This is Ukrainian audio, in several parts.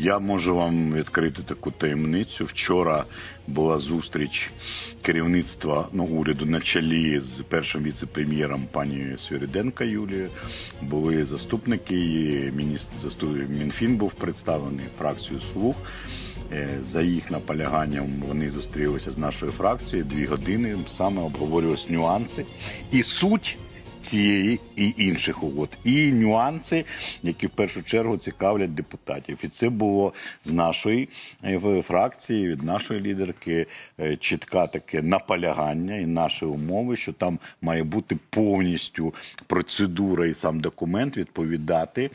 Я можу вам відкрити таку таємницю. Вчора була зустріч керівництва ну, уряду на чолі з першим віце-прем'єром пані Свіриденко Юлією. Були заступники міністр заступ- Мінфін був представлений фракцію Слуг. Е, За їх наполяганням вони зустрілися з нашою фракцією дві години. Саме обговорювалися нюанси і суть цієї і інших угод, і нюанси, які в першу чергу цікавлять депутатів. І це було з нашої е, фракції, від нашої лідерки, е, чітка таке наполягання і наші умови, що там має бути повністю процедура і сам документ відповідати.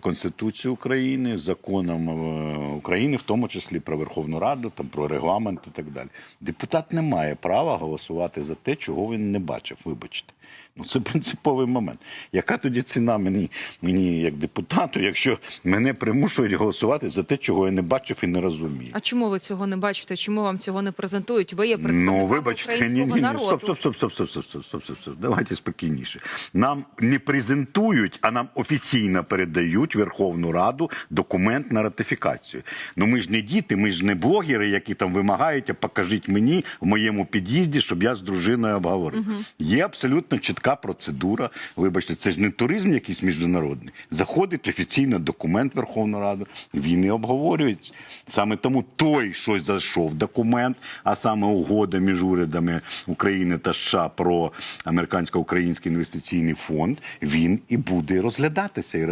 Конституцію України, законам е, України, в тому числі про Верховну Раду, там про регламент і так далі. Депутат не має права голосувати за те, чого він не бачив. Вибачте. Ну це принциповий момент. Яка тоді ціна мені, мені як депутату, якщо мене примушують голосувати за те, чого я не бачив і не розумію? А чому ви цього не бачите? Чому вам цього не презентують? Ви є представником Ну, вибачте, ні, ні, ні. Стоп, стоп, стоп, стоп, стоп, стоп, стоп, стоп, стоп, стоп. Давайте спокійніше. Нам не презентують, а нам офіційно передають в Верховну Раду документ на ратифікацію. Ну ми ж не діти, ми ж не блогери, які там вимагають, а покажіть мені в моєму під'їзді, щоб я з дружиною обговорив. Є абсолютно чітка процедура. Вибачте, це ж не туризм якийсь міжнародний. Заходить офіційно документ в Верховну Раду, він і обговорюється. Саме тому той, що зайшов документ, а саме угода між урядами України та США про американсько-український інвестиційний фонд, він і буде розглядатися і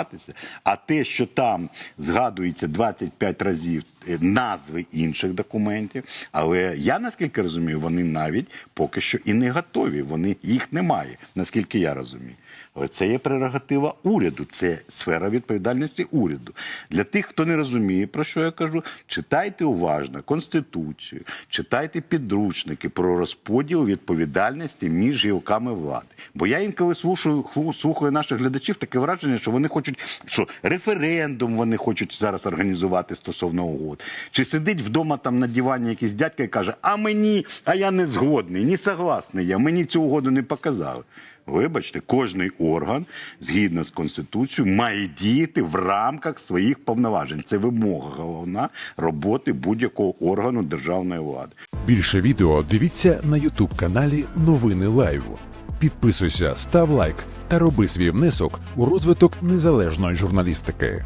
ратифікуватися. А те, що там згадується 25 разів назви інших документів, але я наскільки розумію, вони навіть поки що і не готові. Вони їх немає, наскільки я розумію. Але це є прерогатива уряду, це сфера відповідальності уряду. Для тих, хто не розуміє, про що я кажу, читайте уважно Конституцію, читайте підручники про розподіл відповідальності між гілками влади. Бо я інколи слушаю, слухаю наших глядачів таке враження, що вони хочуть, що референдум вони хочуть зараз організувати стосовно угод. Чи сидить вдома там на дивані якийсь дядька і каже: А мені, а я не згодний, не согласний я, мені цю угоду не показали. Вибачте, кожний орган, згідно з конституцією, має діяти в рамках своїх повноважень. Це вимога головна роботи будь-якого органу державної влади. Більше відео дивіться на Ютуб каналі Новини Лайв. Підписуйся, став лайк та роби свій внесок у розвиток незалежної журналістики.